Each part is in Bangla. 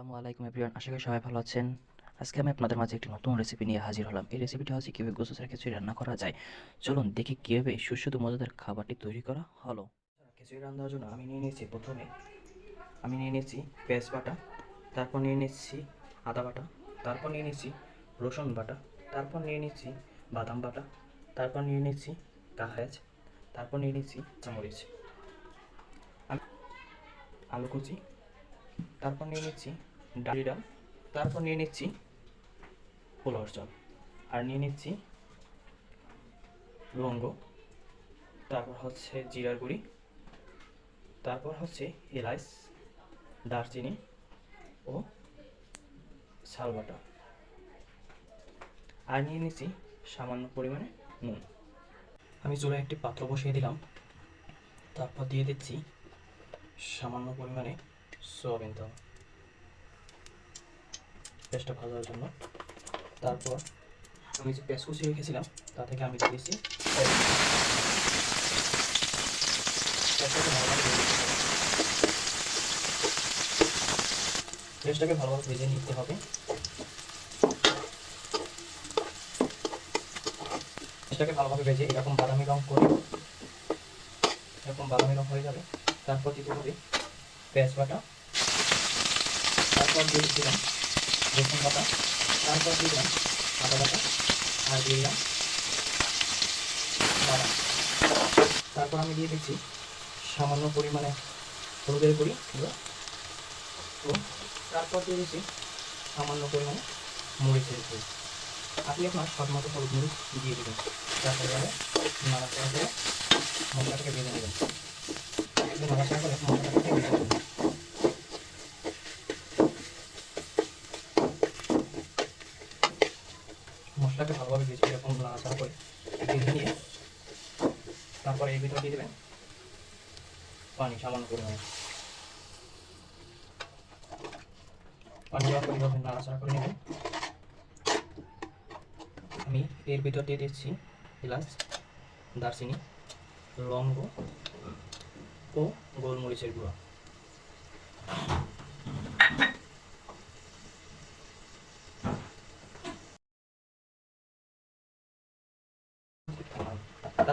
আসসালামু আলাইকুম এভরিওয়ান, আশা করি সবাই ভালো আছেন। আজকে আমি আপনাদের মাঝে একটি নতুন রেসিপি নিয়ে হাজির হলাম। এই রেসিপিটা হচ্ছে কীভাবে গোসুসের খিচুড়ি রান্না করা যায়। চলুন দেখি কীভাবে সুস্বাদু মজাদার খাবারটি তৈরি করা হলো। খিচুড়ি রান্নার জন্য আমি নিয়ে নিয়েছি প্রথমে, আমি নিয়ে নিয়েছি পেঁয়াজ বাটা, তারপর নিয়ে নিচ্ছি আদা বাটা, তারপর নিয়ে নিচ্ছি রসুন বাটা, তারপর নিয়ে নিচ্ছি বাদাম বাটা, তারপর নিয়ে নিচ্ছি কাহাজ তারপর নিয়ে নিচ্ছি চামরিচ আলু কুচি, তারপর নিয়ে নিচ্ছি ডালি ডাল, তারপর নিয়ে নিচ্ছি পোলাওর চাল। আর নিয়ে নিচ্ছি লবঙ্গ, তারপর হচ্ছে জিরার গুঁড়ি, তারপর হচ্ছে এলাচ দারচিনি ও শাল বাটা। আর নিয়ে নিচ্ছি সামান্য পরিমাণে নুন। আমি চুলায় একটি পাত্র বসিয়ে দিলাম। তারপর দিয়ে দিচ্ছি সামান্য পরিমাণে সোয়াবিন তেল। পেঁয়াজটা ভাজার জন্য। তারপর আমি যে পেঁয়াজ কুচিয়ে রেখেছিলাম, তা থেকে আমি দিয়ে দিচ্ছি পেঁয়াজটাকে ভালোভাবে ভেজে নিতে হবে। পেঁয়াজটাকে ভালোভাবে ভেজে এরকম বাদামি রং করে, এরকম বাদামি রং হয়ে যাবে। তারপর দিতে হবে পেঁয়াজ বাটা। তারপর দিয়ে দিলাম রসুন বাটা তারপর দিলাম আদা বাটা আর দিলাম বাদাম তারপর আমি দিয়ে দিচ্ছি সামান্য পরিমাণে হলুদের গুঁড়ি ও তারপর দিয়ে দিচ্ছি সামান্য পরিমাণে মরিচের গুঁড়ি। আপনি আপনার স্বাদ মতো হলুদ মরিচ দিয়ে দেবেন। তারপরে নাড়াচাড়া করে মশলাটাকে ভেজে নেবেন। মশলাটাকে ভেজে নেবেন মশলাকে ভালোভাবে ভেজে এরকম নাড়াচাড়া করে ভেজে নিয়ে তারপরে এর ভিতরে দিয়ে দেবেন। পানি সামান্য পরিমাণে। পানি দেওয়ার পর নাড়াচাড়া করে নেবেন। আমি এর ভিতর দিয়ে দিচ্ছি এলাচ, দারচিনি, লবঙ্গ ও গোলমরিচের গুঁড়া।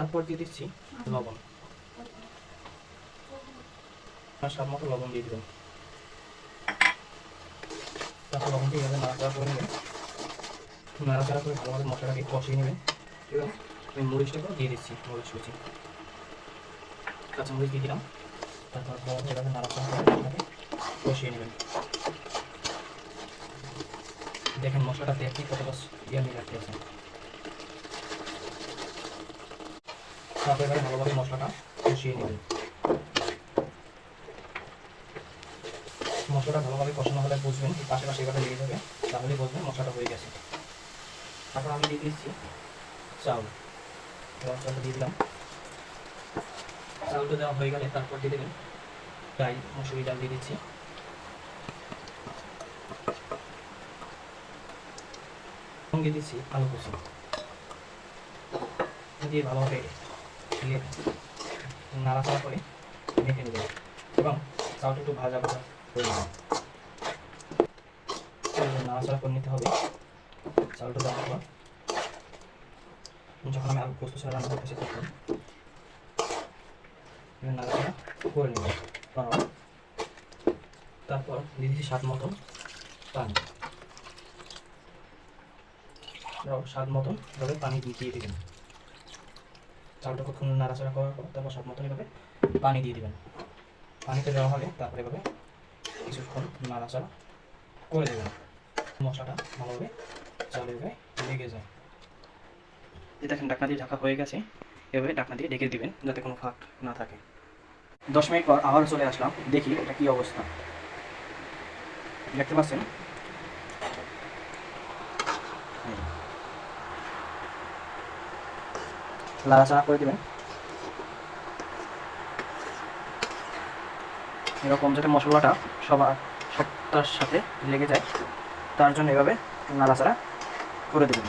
তারপর দিয়ে দিচ্ছি লবণ। স্বাদ মতো লবণ দিয়ে দিবেন তারপর লবণ দিয়ে এভাবে নাড়াচাড়া করে নেবেন। নাড়াচাড়া করে ভালোভাবে মশলাটাকে কষিয়ে নেবেন। এবং আমি মরিচটাকেও দিয়ে দিচ্ছি, মরিচ কুচি। কাঁচামরিচ দিয়ে দিলাম। তারপর এভাবে নাড়াচাড়া করে মশলাটাকে কষিয়ে নেবেন। দেখেন মশলাটা দেখি কতটা ইয়ামি লাগতেছে। তারপর এবারে ভালোভাবে মশলাটা কষিয়ে নেবেন। মশলাটা ভালোভাবে কষানো হলে বুঝবেন পাশে পাশে এভাবে লেগে যাবে, তাহলে বুঝবেন মশলাটা হয়ে গেছে। তারপর আমি দিয়ে দিচ্ছি চাউল। এবার চাউলটা দিয়ে দিলাম। চাউলটা দেওয়া হয়ে গেলে তারপর দিয়ে দেবেন প্রায় মসুরি ডাল দিয়ে দিচ্ছি। সঙ্গে দিচ্ছি আলু কুচি। দিয়ে ভালোভাবে দিয়ে নাড়াচাড়া করে মেখে নেবেন এবং চাউলটা একটু ভাজা ভাজা করে এভাবে নাড়াচাড়া করে নিতে হবে। চাউলটা দেওয়ার পর যখন আমি আলু পোস্ত ছাড়া রান্না করতেছি তখন নাড়াচাড়া করে নেবেন তারপর দিয়ে দিচ্ছি স্বাদ মতন পানি। স্বাদ মতন পানি দিয়ে দেবেন। চালটা কতক্ষণ নাড়াচাড়া করার পর তারপর স্বাদ মতন এভাবে পানি দিয়ে দিবেন। পানিতে দেওয়া হবে, তারপরে এভাবে কিছুক্ষণ নাড়াচাড়া করে দেবেন। মশলাটা ভালোভাবে চালে এভাবে লেগে যায়। দেখেন, ঢাকনা দিয়ে ঢাকা হয়ে গেছে। এভাবে ঢাকনা দিয়ে ঢেকে দিবেন যাতে কোনো ফাঁক না থাকে। দশ মিনিট পর আবার চলে আসলাম, দেখি এটা কি অবস্থা। দেখতে পাচ্ছেন? এই। নাড়াচাড়া করে দেবেন। এরকম যাতে মশলাটা সবার সবটার সাথে লেগে যায়, তার জন্য এভাবে নাড়াচাড়া করে দেবেন।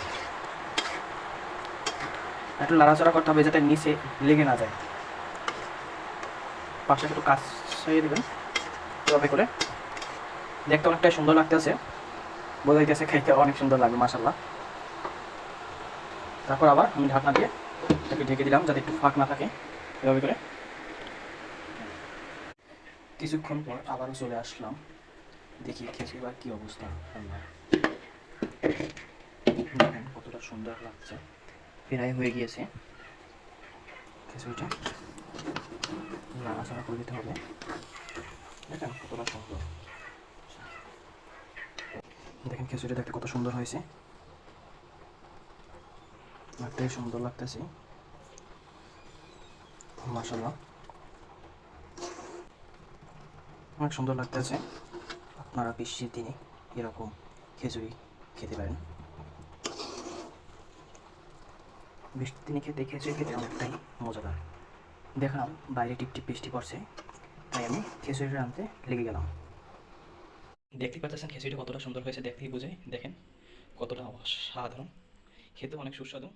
একটু নাড়াচাড়া করতে হবে যাতে নিচে লেগে না যায়। পাশে একটু কাজ দেবেন, এভাবে করে। দেখতে অনেকটাই সুন্দর লাগতেছে বোঝা যাইতেছে খাইতে অনেক সুন্দর লাগবে মাসাল্লাহ তারপর আবার আমি ঢাকনা দিয়ে এটাকে ঢেকে দিলাম যাতে একটু ফাঁক না থাকে। এভাবে করে। কিছুক্ষণ পর আবারও চলে আসলাম। দেখি বা কী অবস্থা। রান্নার কতটা সুন্দর লাগছে। প্রায় হয়ে গিয়েছে। খিচুড়িটা নাড়াচাড়া করে দিতে হবে। দেখেন কতটা সুন্দর। দেখেন খিচুড়ি দেখতে কত সুন্দর হয়েছে। দেখতেই সুন্দর লাগতেছে। মাসাল্লাহ অনেক সুন্দর লাগতেছে। আপনারা বৃষ্টির দিনে এরকম খিচুড়ি খেতে পারেন। বৃষ্টির দিনে খেতে, খিচুড়ি খেতে অনেকটাই মজাদার। দেখলাম বাইরে টিপ টিপ বৃষ্টি পড়ছে, তাই আমি খিচুড়ি রাঁধতে লেগে গেলাম। দেখতে পাচ্ছেন খিচুড়িটা কতটা সুন্দর হয়েছে, দেখতেই বোঝাই দেখেন, কতটা অসাধারণ। খেতে অনেক সুস্বাদু।